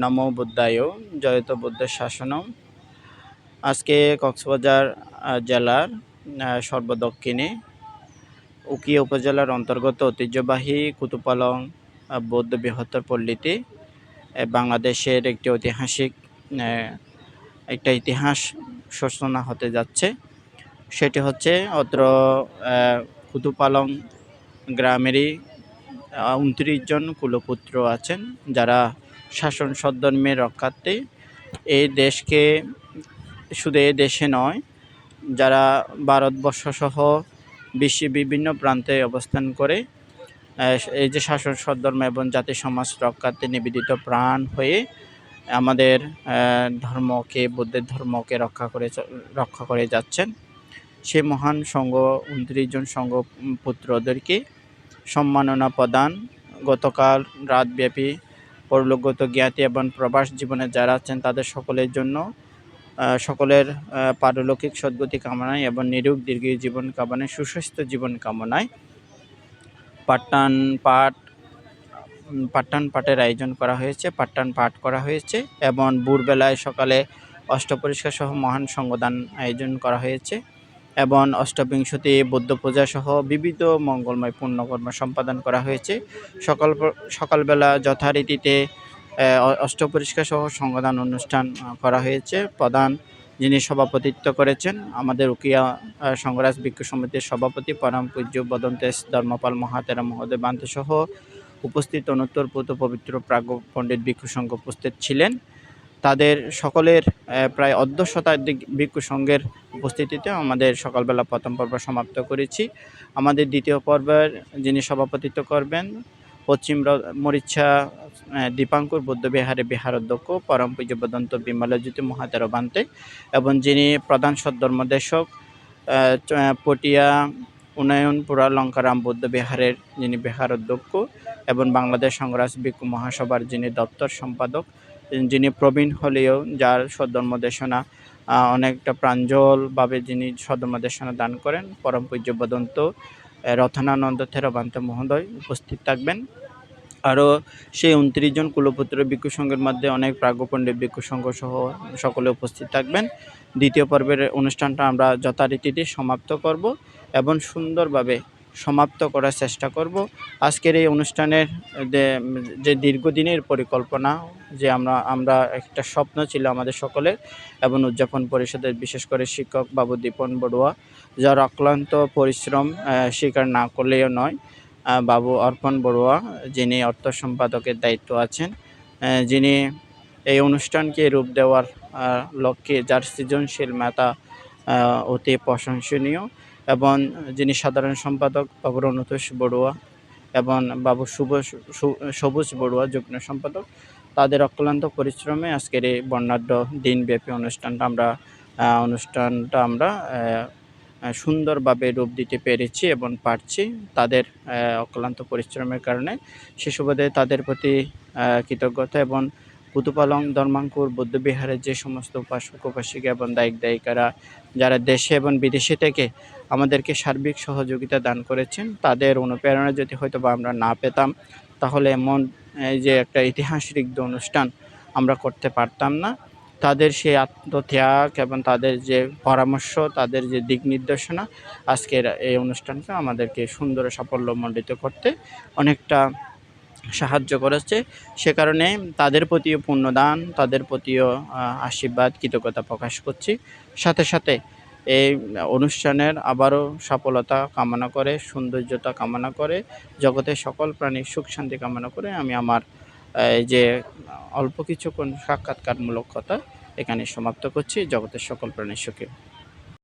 নমো বুদ্ধায় জয়ত বুদ্ধের শাসনম। আজকে কক্সবাজার জেলার সর্বদক্ষিণে উকিয়া উপজেলার অন্তর্গত ঐতিহ্যবাহী কুতুপালং বৌদ্ধ বৃহত্তর পল্লীতে বাংলাদেশের একটি ঐতিহাসিক একটা ইতিহাস সূচনা হতে যাচ্ছে। সেটি হচ্ছে অত্র কুতুপালং গ্রামেরই উনত্রিশ জন কুলপুত্র আছেন, যারা শাসন সদ্ধর্মের রক্ষার্থে এই দেশকে শুধু এই দেশে নয়, যারা ভারতবর্ষ সহ বিশ্বের বিভিন্ন প্রান্তে অবস্থান করে এই যে শাসন সদ্ধর্ম এবং জাতি সমাজ রক্ষার্থে নিবেদিত প্রাণ হয়ে আমাদের ধর্মকে, বুদ্ধের ধর্মকে রক্ষা করে রক্ষা করে যাচ্ছেন। সে মহান সংঘ, উনত্রিশ জন সংঘ পুত্রদেরকে সম্মাননা প্রদান। গতকাল রাতব্যাপী পরলোকগত জ্ঞাতি এবং প্রবাস জীবনে যারা আছেন তাদের সকলের জন্য সকলের পারলৌকিক সদ্গতি কামনায় এবং নিরোগ দীর্ঘ জীবন কামনায়, সুস্বাস্থ্য জীবন কামনায় পাট্টান পাঠ পাট্টান পাঠের আয়োজন করা হয়েছে পাট্টান পাঠ করা হয়েছে এবং ভোরবেলায় সকালে অষ্টপরিষ্কার সহ মহান সংগদান আয়োজন করা হয়েছে। এবং অষ্টবিংশতি বৌদ্ধ পূজা সহ বিবিধ মঙ্গলময় পুণ্যকর্ম সম্পাদন করা হয়েছে। সকাল সকালবেলা যথারীতিতে অষ্টপরিষ্কার সহ সংগদান অনুষ্ঠান করা হয়েছে। প্রধান যিনি সভাপতিত্ব করেছেন, আমাদের উকিয়া সংঘরাজ ভিক্ষু সমিতির সভাপতি পরম পূজ্য বদন্তেশ ধর্মপাল মহাতেরা মহোদয় বান্তে সহ উপস্থিত অনুত্তর পবিত্র প্রাগ পণ্ডিত ভিক্ষু সংঘ উপস্থিত ছিলেন। তাদের সকলের প্রায় অর্ধ শতাধিক ভিক্ষু সংঘের উপস্থিতিতে আমাদের সকালবেলা প্রথম পর্ব সমাপ্ত করেছি। আমাদের দ্বিতীয় পর্বের যিনি সভাপতিত্ব করবেন, পশ্চিম মরিচ্ছা দীপাঙ্কুর বৌদ্ধবিহারে বিহার অধ্যক্ষ পরম পূজ্য বদন্ত বিমলজ্যোতি মহাতের বান্তে এবং যিনি প্রধান সদ্ধর্মদেশক পটিয়া, উন্নয়নপুরা, লঙ্কারাম বৌদ্ধ বিহারের যিনি বিহার অধ্যক্ষ এবং বাংলাদেশ সংগ্রাস ভিক্ষু মহাসভার যিনি দপ্তর সম্পাদক যিনি প্রবীণ হলেও যার সদ্ধর্মদেশনা আহ, অনেকটা প্রাঞ্জলভাবে যিনি সদ্ধর্মদেশনা দান করেন পরম পূজ্য বদন্ত রথনানন্দ থেরবান্ত মহোদয় উপস্থিত থাকবেন। আরও সেই উনত্রিশ জন কুলপুত্র ভিক্ষু সংঘের মধ্যে অনেক প্রাজ্ঞপণ্ডিত ভিক্ষু সহ সকলে উপস্থিত থাকবেন। দ্বিতীয় পর্বের অনুষ্ঠানটা আমরা যথারীতিতে সমাপ্ত করব এবং সুন্দরভাবে সমাপ্ত করার চেষ্টা করব। আজকের এই অনুষ্ঠানের যে দীর্ঘদিনের পরিকল্পনা যে আমরা আমরা একটা স্বপ্ন ছিল আমাদের সকলের এবং উদযাপন পরিষদের বিশেষ করে শিক্ষক বাবু দীপন বড়ুয়া যার অক্লান্ত পরিশ্রম স্বীকার না করলেও নয় বাবু অর্পণ বড়ুয়া যিনি অর্থ সম্পাদকের দায়িত্ব আছেন যিনি এই অনুষ্ঠানকে রূপ দেওয়ার লক্ষ্যে যার সৃজনশীল আহ, অতি প্রশংসনীয়। এবং যিনি সাধারণ সম্পাদক বাবু রণতোষ বড়ুয়া এবং বাবু শুভ সবুজ বড়ুয়া যুগ্ম সম্পাদক, তাদের অক্লান্ত পরিশ্রমে আজকের এই বর্ণাঢ্য দিনব্যাপী অনুষ্ঠানটা আমরা অনুষ্ঠানটা আমরা সুন্দরভাবে রূপ দিতে পেরেছি এবং পারছি তাদের অক্লান্ত পরিশ্রমের কারণে। সে সুবাদে তাদের প্রতি কৃতজ্ঞতা এবং কুতুপালং ধর্মাঙ্কুর, বৌদ্ধবিহারের যে সমস্ত উপাসক উপাসিকা এবং দায়িক দায়িকারা যারা দেশে এবং বিদেশে থেকে আমাদেরকে সার্বিক সহযোগিতা দান করেছেন, তাদের অনুপ্রেরণা যদি হয়তো বা আমরা না পেতাম, তাহলে এমন, এই যে একটা ইতিহাস রিক্ত অনুষ্ঠান আমরা করতে পারতাম না। তাদের সেই আত্মত্যাগ এবং তাদের যে পরামর্শ, তাদের যে দিক নির্দেশনা, আজকের এই অনুষ্ঠানকে আমাদেরকে সুন্দর সাফল্যমণ্ডিত করতে অনেকটা সাহায্য করেছে। সে কারণে তাদের প্রতিও পুণ্যদান তাদের প্রতিও আশীর্বাদ, কৃতজ্ঞতা প্রকাশ করছি। সাথে সাথে এই অনুষ্ঠানের আবারও সফলতা কামনা করে, সৌন্দর্যতা কামনা করে, জগতের সকল প্রাণীর সুখ শান্তি কামনা করে আমি আমার যে অল্প কিছুক্ষণ সাক্ষাৎকারমূলক কথা এখানে সমাপ্ত করছি। জগতের সকল প্রাণীর সুখে।